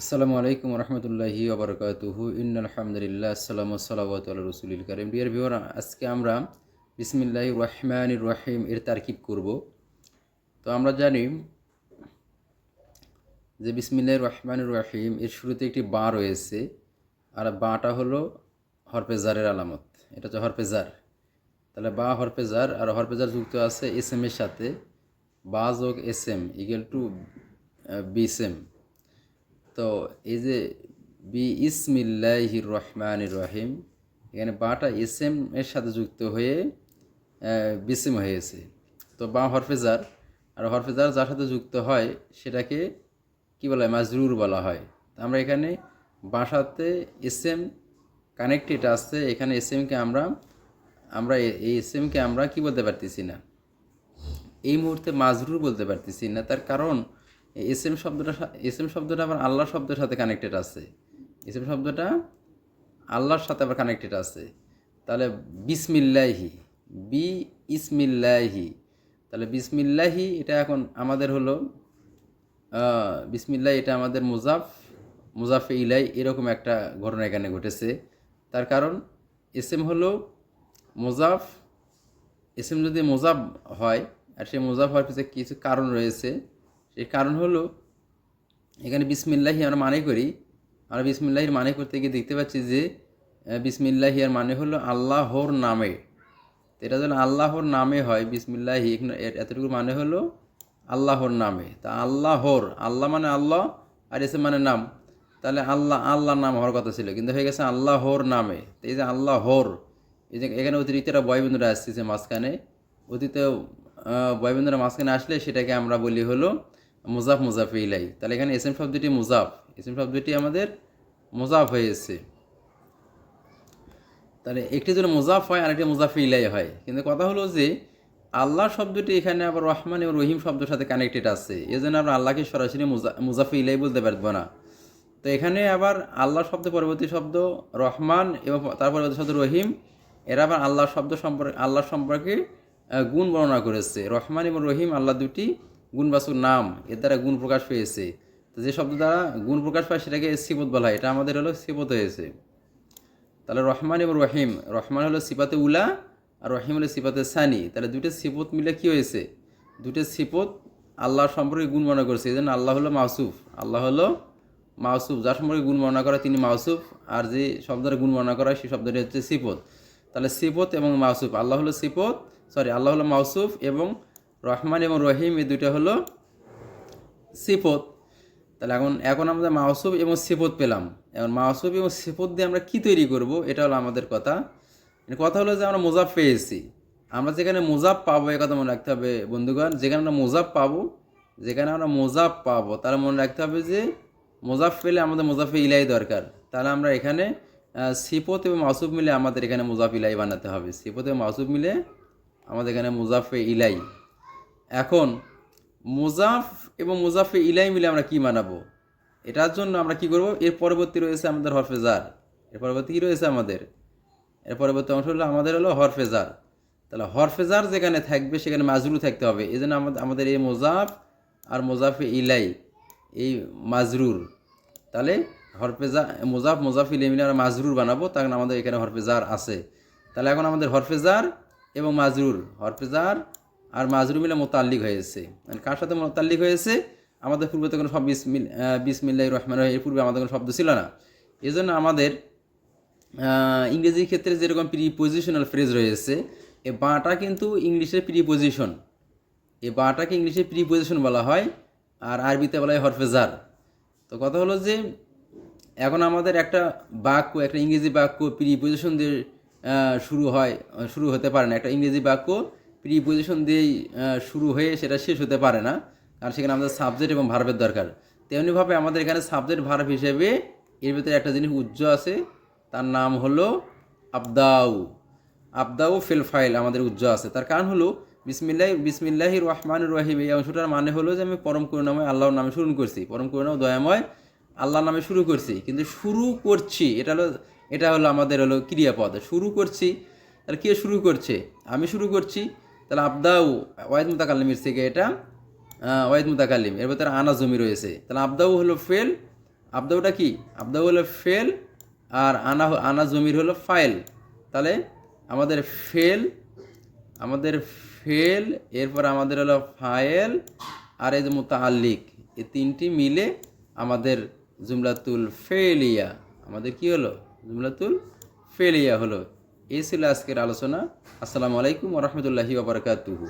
আসসালামু আলাইকুম রহমতুল্লাহি ওবরকাতুহু। ইন আলহামদুলিল্লাহ আসসালামু সালাওয়াত রসুলিল করিম। ডিয়ার ভিওর আজকে আমরা বিসমিল্লাহ রহমান রহিম এর তারকিব করব। তো আমরা জানি যে বিসমিল্লাহ রহমান রহিম এর শুরুতে একটি বা রয়েছে, আর বাটা হলো হরপেজারের আলামত। এটা হচ্ছে হরপেজার তাহলে বা হরপেজার আর হরপেজার যুক্ত আছে এস এম এর সাথে। বা যোগ এস এম ইকুয়াল টু বিসেম তো এই যে বি ইসমিল্লাহির রহমান রহিম এখানে বাটা এসএম এর সাথে যুক্ত হয়ে বিসিম হয়েছে। তো বা হরফেজার আর হরফেজার যার সাথে যুক্ত হয়, সেটাকে কি বলা হয়? মাজরুর বলা হয়। আমরা এখানে বাসাতে এসএম কানেক্টেড আসছে এখানে এসএমকে আমরা আমরা এ- এই এসএমকে আমরা কি বলতে পারতেছি না? এই মুহূর্তে মাজরুর বলতে পারতেছি না, তার কারণ এস এম শব্দটা এস এম শব্দটা আবার আল্লাহ শব্দের সাথে কানেক্টেড আছে। এস এম শব্দটা আল্লাহর সাথে আবার কানেক্টেড আছে। তাহলে বিসমিল্লাহি বি ইসমিল্লাহি তাহলে বিসমিল্লাহি এটা এখন আমাদের হলো বিসমিল্লাহ এটা আমাদের মুজাফ, মুজাফে ইলাই এরকম একটা ঘটনা এখানে ঘটেছে। তার কারণ এস এম হলো মুজাফ, এসএম যদি মোজাব হয়, আর সেই মোজাব হওয়ার পিছনে কিছু কারণ রয়েছে। সেই কারণ হলো এখানে বিসমিল্লাহি আমরা মানে করি আমরা বিসমিল্লাহির মানে করতে গিয়ে দেখতে পাচ্ছি যে আহ, বিসমিল্লাহি এর মানে হলো আল্লাহর নামে। এটা যেন আল্লাহর নামে হয় বিসমিল্লাহি এতটুকু মানে হলো আল্লাহর নামে। তা আল্লাহর আল্লাহ মানে আল্লাহ আর এসে মানে নাম। তাহলে আল্লাহ আল্লাহর নাম হওয়ার কথা ছিল কিন্তু হয়ে গেছে আল্লাহর নামে। এই যে আল্লাহর এই যে এখানে অতিরিক্ত একটা বয়বন্ধুরা আসতেছে মাঝখানে অতীত বয়বন্ধুরা মাঝখানে আসলে সেটাকে আমরা বলি হলো মুজাফ মুজাফ ইলাই। তাহলে এখানে এসএম শব্দটি মুজাফ। এসএম শব্দটি আমাদের মুজাফ হয়েছে। তাহলে একটি যদি মুজাফ হয় আর একটি মুজাফ ইলাই হয়। কিন্তু কথা হলো যে আল্লাহ শব্দটি এখানে আবার রহমান এবং রহিম শব্দের সাথে কানেক্টেড আছে। এই জন্য আমরা আল্লাহকে সরাসরি মুজা মুজাফি ইলাই বলতে পারব না। তো এখানে আবার আল্লাহ শব্দ পরবর্তী শব্দ রহমান এবং তার পরবর্তী শব্দ রহিম, এরা আবার আল্লাহ শব্দ সম্পর্কে আল্লাহ সম্পর্কে গুণ বর্ণনা করেছে। রহমান এবং রহিম আল্লাহ দুটি গুণবাচক নাম, এর দ্বারা গুণ প্রকাশ পেয়েছে। তো যে শব্দ দ্বারা গুণ প্রকাশ পায় সেটাকে সিবত বলা হয়। এটা আমাদের হলো সিবত হয়েছে। তাহলে রহমান এবং রহিম, রহমান হলো সিপাতে উলা আর রহিম হলো সিপাতে সানি। তাহলে দুটো সিপত মিলে কি হয়েছে? দুটো সিপত আল্লাহ সম্পর্কে গুণ বর্ণনা করেছে। এই জন্য আল্লাহ হলো মাসুফ আল্লাহ হলো মাসুফ যার সম্পর্কে গুণ বর্ণনা করা তিনি মাসুফ আর যে শব্দের গুণ বর্ণনা করা সেই শব্দটি হচ্ছে সিপত তাহলে সিপত এবং মাসুফ আল্লাহ হলো সিপত সরি আল্লাহ হলো মাসুফ এবং রহমান এবং রহিম, এই দুইটা হলো সিপত তাহলে এখন এখন আমরা মাউসুফ এবং সিপত পেলাম। এখন মাউসুফ এবং সিপত দিয়ে আমরা কি তৈরি করব, এটা হলো আমাদের কথা। মানে কথা হলো যে আমরা মোজাব পেয়েছি। আমরা যেখানে মোজাব পাবো, এ কথা মনে রাখতে হবে বন্ধুগণ, যেখানে আমরা মোজাব পাবো, যেখানে আমরা মোজাব পাবো তাহলে মনে রাখতে হবে যে মোজাব পেলে আমাদের মোজাফে ইলাই দরকার। তাহলে আমরা এখানে সিপত এবং মাসুফ মিলে আমাদের এখানে মোজাফ ইলাই বানাতে হবে। সিপত এবং মাসুফ মিলে আমাদের এখানে মুজাফে ইলাই এখন মুজাফ এবং মুজাফে ইলাই মিলে আমরা কি মানাবো? এটার জন্য আমরা কি করব? এর পরবর্তী রয়েছে আমাদের হরফেজার এর পরবর্তী কি রয়েছে আমাদের? এর পরবর্তী অংশ হলো আমাদের হলো হরফেজার তাহলে হরফেজার যেখানে থাকবে, সেখানে মাজরু থাকতে হবে। এই জন্য আমাদের এই মোজাফ আর মোজাফে ইলাই, এই মাজরুর। তাহলে হরফেজা মোজাফ মোজাফ ইলাই মিলে আমরা মাজরুর বানাবো। কারণে আমাদের এখানে হরফেজার আছে। তাহলে এখন আমাদের হরফেজার এবং মাজরুর। হরফেজার আর মাজরুর মিলে মোতাল্লিক হয়েছে মানে কার সাথে মোতাল্লিক হয়েছে আমাদের পূর্বে তো কোনো সব বিসমিল বিসমিল্লাহ রহমান এর পূর্বে আমাদের কোনো শব্দ ছিল না। এই জন্য আমাদের ইংরেজির ক্ষেত্রে যেরকম প্রিপোজিশনাল ফ্রেজ রয়েছে, এ বাঁটা কিন্তু ইংলিশের প্রিপোজিশন এই বাঁটাকে ইংলিশে প্রিপোজিশন বলা হয়, আর আরবিতে বলা হয় হরফেজার তো কথা হলো যে, এখন আমাদের একটা বাক্য, একটা ইংরেজি বাক্য প্রিপোজিশন দিয়ে শুরু হয়, শুরু হতে পারে না। একটা ইংরেজি বাক্য প্রিপোজিশন দিয়েই শুরু হয়ে সেটা শেষ হতে পারে না। কারণ সেখানে আমাদের সাবজেক্ট এবং ভার্বের দরকার। তেমনিভাবে আমাদের এখানে সাবজেক্ট ভার্ব হিসেবে এর ভিতরে একটা জিনিস উজ্জ্ব আছে। তার নাম হলো আবদাউ। আবদাউ ফিল ফাইল আমাদের উজ্জ্ব আছে। তার কারণ হলো, বিসমিল্লাহ বিসমিল্লাহ রহমান রহিম। এই অংশটার মানে হলো যে আমি পরম করুণাময় আল্লাহর নামে শুরু করছি। পরম করুণাময়, দয়াময় আল্লাহর নামে শুরু করছি। কিন্তু শুরু করছি, এটা হলো এটা হলো আমাদের হলো ক্রিয়াপদ। শুরু করছি তাহলে কে শুরু করছে? আমি শুরু করছি। তাহলে আবদাউ ওয়াইদ মুতাকাল্লিমের থেকে এটা আহ, ওয়াইদ মুতাকাল্লিম এর ভিতরে আনা জমি রয়েছে। তাহলে আবদাউ হলো ফেল আবদাউটা কি? আবদাউ হলো ফেল আর আনা আনা জমির হলো ফাইল। তাহলে আমাদের ফেল আমাদের ফেল এরপর আমাদের হলো ফাইল আর এই যে মুতাআল্লিক এই তিনটি মিলে আমাদের জুমলাতুল ফেলিয়া আমাদের কি হলো? জুমলাতুল ফেলিয়া হলো। এই ছিল আজকের আলোচনা। আসসালামু আলাইকুম রহমতুল্লাহি ওবরাকাতুহু